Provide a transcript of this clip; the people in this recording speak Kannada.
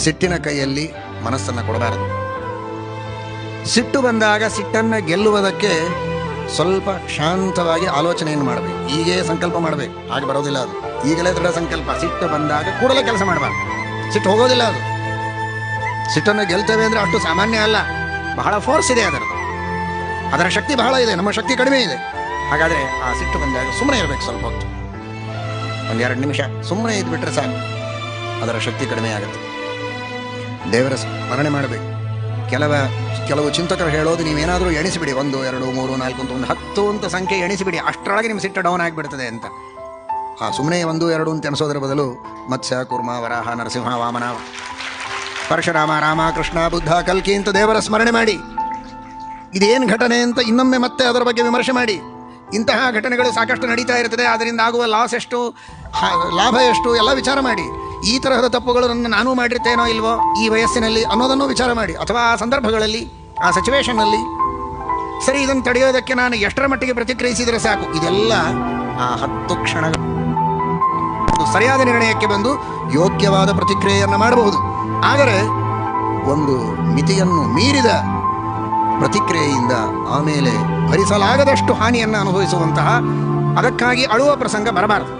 ಸಿಟ್ಟಿನ ಕೈಯಲ್ಲಿ ಮನಸ್ಸನ್ನು ಕೊಡಬಾರದು. ಸಿಟ್ಟು ಬಂದಾಗ ಸಿಟ್ಟನ್ನು ಗೆಲ್ಲುವುದಕ್ಕೆ ಸ್ವಲ್ಪ ಶಾಂತವಾಗಿ ಆಲೋಚನೆಯನ್ನು ಮಾಡಬೇಕು. ಈಗೇ ಸಂಕಲ್ಪ ಮಾಡಬೇಕು. ಹಾಗೆ ಬರೋದಿಲ್ಲ ಅದು. ಈಗಲೇ ದೃಢ ಸಂಕಲ್ಪ. ಸಿಟ್ಟು ಬಂದಾಗ ಕೂಡಲೇ ಕೆಲಸ ಮಾಡಬಾರ್ದು. ಸಿಟ್ಟು ಹೋಗೋದಿಲ್ಲ ಅದು. ಸಿಟ್ಟನ್ನು ಗೆಲ್ತೇವೆ ಅಂದರೆ ಅಷ್ಟು ಸಾಮಾನ್ಯ ಅಲ್ಲ. ಬಹಳ ಫೋರ್ಸ್ ಇದೆ ಅದರದ್ದು. ಅದರ ಶಕ್ತಿ ಬಹಳ ಇದೆ. ನಮ್ಮ ಶಕ್ತಿ ಕಡಿಮೆ ಇದೆ. ಹಾಗಾದರೆ ಆ ಸಿಟ್ಟು ಬಂದಾಗ ಸುಮ್ಮನೆ ಇರಬೇಕು ಸ್ವಲ್ಪ ಹೊತ್ತು. ಒಂದೆರಡು ನಿಮಿಷ. ಸುಮ್ಮನೆ ಇದ್ಬಿಟ್ರೆ ಸಾಕು. ಅದರ ಶಕ್ತಿ ಕಡಿಮೆ ಆಗುತ್ತೆ. ದೇವರ ಸ್ಮರಣೆ ಮಾಡಬೇಕು. ಕೆಲವ, ಕೆಲವು ಚಿಂತಕರು ಹೇಳೋದು ನೀವೇನಾದರೂ ಎಣಿಸಿಬಿಡಿ. ಒಂದು, ಎರಡು, ಮೂರು, ನಾಲ್ಕು ಅಂತ ಒಂದು ಹತ್ತು ಅಂತ ಸಂಖ್ಯೆ ಎಣಿಸಿಬಿಡಿ. ಅಷ್ಟರೊಳಗೆ ನಿಮ್ಮ ಸಿಟ್ಟ ಡೌನ್ ಆಗಿಬಿಡ್ತದೆ ಅಂತ. ಆ ಸುಮ್ಮನೆ ಒಂದು, ಎರಡು ಅಂತ ಎಣಿಸೋದರ ಬದಲು ಮತ್ಸ್ಯ, ಕುರ್ಮ, ವರಾಹ, ನರಸಿಂಹ, ವಾಮನ, ಪರಶುರಾಮ ರಾಮ ಕೃಷ್ಣ ಬುದ್ಧ, ಕಲ್ಕಿ ಅಂತ ದೇವರ ಸ್ಮರಣೆ ಮಾಡಿ. ಇದೇನು ಘಟನೆ ಅಂತ ಇನ್ನೊಮ್ಮೆ ಮತ್ತೆ ಅದರ ಬಗ್ಗೆ ವಿಮರ್ಶೆ ಮಾಡಿ. ಇಂತಹ ಘಟನೆಗಳು ಸಾಕಷ್ಟು ನಡೀತಾ ಇರ್ತದೆ ಅದರಿಂದ ಆಗುವ ಲಾಸ್ ಎಷ್ಟು ಲಾಭ ಎಷ್ಟು, ಎಲ್ಲ ವಿಚಾರ ಮಾಡಿ. ಈ ತರಹದ ತಪ್ಪುಗಳನ್ನು ನಾನು ಮಾಡಿರ್ತೇನೋ ಇಲ್ವೋ ಈ ವಯಸ್ಸಿನಲ್ಲಿ ಅನ್ನೋದನ್ನು ವಿಚಾರ ಮಾಡಿ. ಅಥವಾ ಆ ಸಂದರ್ಭಗಳಲ್ಲಿ, ಆ ಸಿಚುವೇಶನ್ನಲ್ಲಿ ಸರಿ, ಇದನ್ನು ತಡೆಯೋದಕ್ಕೆ ನಾನು ಎಷ್ಟರ ಮಟ್ಟಿಗೆ ಪ್ರತಿಕ್ರಿಯಿಸಿದರೆ ಸಾಕು? ಇದೆಲ್ಲ ಆ ಹತ್ತು ಕ್ಷಣಗಳು ಸರಿಯಾದ ನಿರ್ಣಯಕ್ಕೆ ಬಂದು ಯೋಗ್ಯವಾದ ಪ್ರತಿಕ್ರಿಯೆಯನ್ನು ಮಾಡಬಹುದು. ಆದರೆ, ಒಂದು ಮಿತಿಯನ್ನು ಮೀರಿದ ಪ್ರತಿಕ್ರಿಯೆಯಿಂದ ಆಮೇಲೆ ಭರಿಸಲಾಗದಷ್ಟು ಹಾನಿಯನ್ನು ಅನುಭವಿಸುವಂತಹ, ಅದಕ್ಕಾಗಿ ಅಳುವ ಪ್ರಸಂಗ ಬರಬಾರದು.